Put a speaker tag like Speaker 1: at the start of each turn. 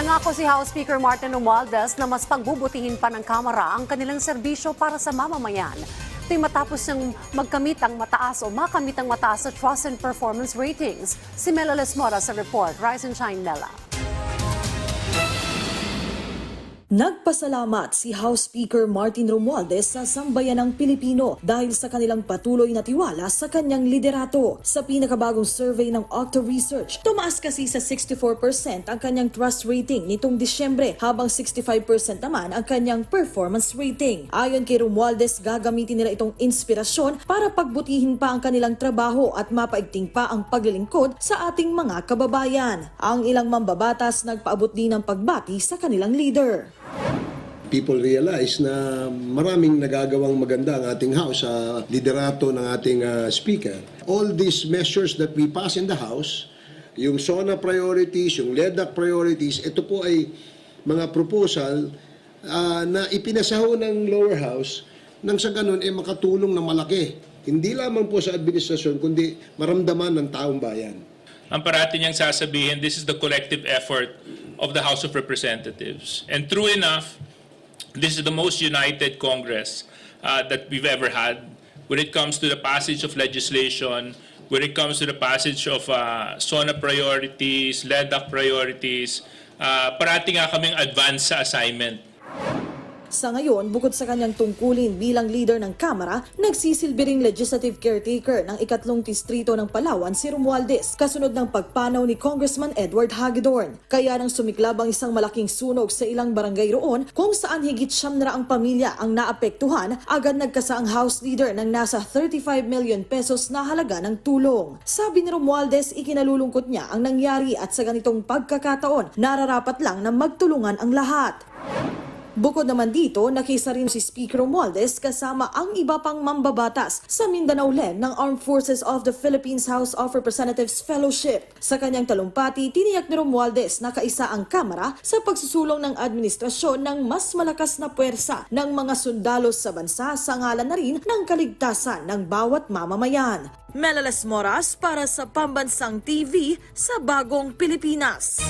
Speaker 1: Nangako si House Speaker Martin Romualdez na mas pagbubutihin pa ng Kamara ang kanilang serbisyo para sa mamamayan. Ito'y matapos niyang magkamit ang mataas o makamit ang mataas sa Trust and Performance Ratings. Si Mela Lesmora sa report. Rise and Shine, Mela.
Speaker 2: Nagpasalamat si House Speaker Martin Romualdez sa sambayanang Pilipino dahil sa kanilang patuloy na tiwala sa kanyang liderato. Sa pinakabagong survey ng Octo Research, tumaas kasi sa 64% ang kanyang trust rating nitong Disyembre habang 65% naman ang kanyang performance rating. Ayon kay Romualdez, gagamitin nila itong inspirasyon para pagbutihin pa ang kanilang trabaho at mapaigting pa ang paglilingkod sa ating mga kababayan. Ang ilang mambabatas nagpaabot din ng pagbati sa kanilang leader.
Speaker 3: People realize na maraming nagagawang maganda ang ating House sa liderato ng ating ah, Speaker. All these measures that we pass in the House, yung SONA priorities, yung LEDAC priorities, ito po ay mga proposal ah, na ipinasaho ng lower house nang sa ganun ay makatulong na malaki. Hindi lamang po sa administrasyon, kundi maramdaman ng taong bayan.
Speaker 4: ang parati niyang sasabihin, this is the collective effort of the House of Representatives. And true enough, this is the most united Congress uh, that we've ever had when it comes to the passage of legislation, when it comes to the passage of uh, SONA priorities, LEDAC priorities. Uh, parati nga kaming advance sa assignment.
Speaker 2: Sa ngayon, bukod sa kanyang tungkulin bilang leader ng Kamara, nagsisilbi ring legislative caretaker ng ikatlong distrito ng Palawan si Romualdez, kasunod ng pagpanaw ni Congressman Edward Hagedorn. Kaya nang sumiklab ang isang malaking sunog sa ilang barangay roon kung saan higit siyam na ang pamilya ang naapektuhan, agad nagkasa ang House Leader ng nasa 35 million pesos na halaga ng tulong. Sabi ni Romualdez, ikinalulungkot niya ang nangyari at sa ganitong pagkakataon, nararapat lang na magtulungan ang lahat. Bukod naman dito, nakisa rin si Speaker Romualdez kasama ang iba pang mambabatas sa Mindanao Len ng Armed Forces of the Philippines House of Representatives Fellowship. Sa kanyang talumpati, tiniyak ni Romualdez na kaisa ang Kamara sa pagsusulong ng administrasyon ng mas malakas na puwersa ng mga sundalo sa bansa sa ngalan na rin ng kaligtasan ng bawat mamamayan. Melales Moras para sa Pambansang TV sa Bagong Pilipinas.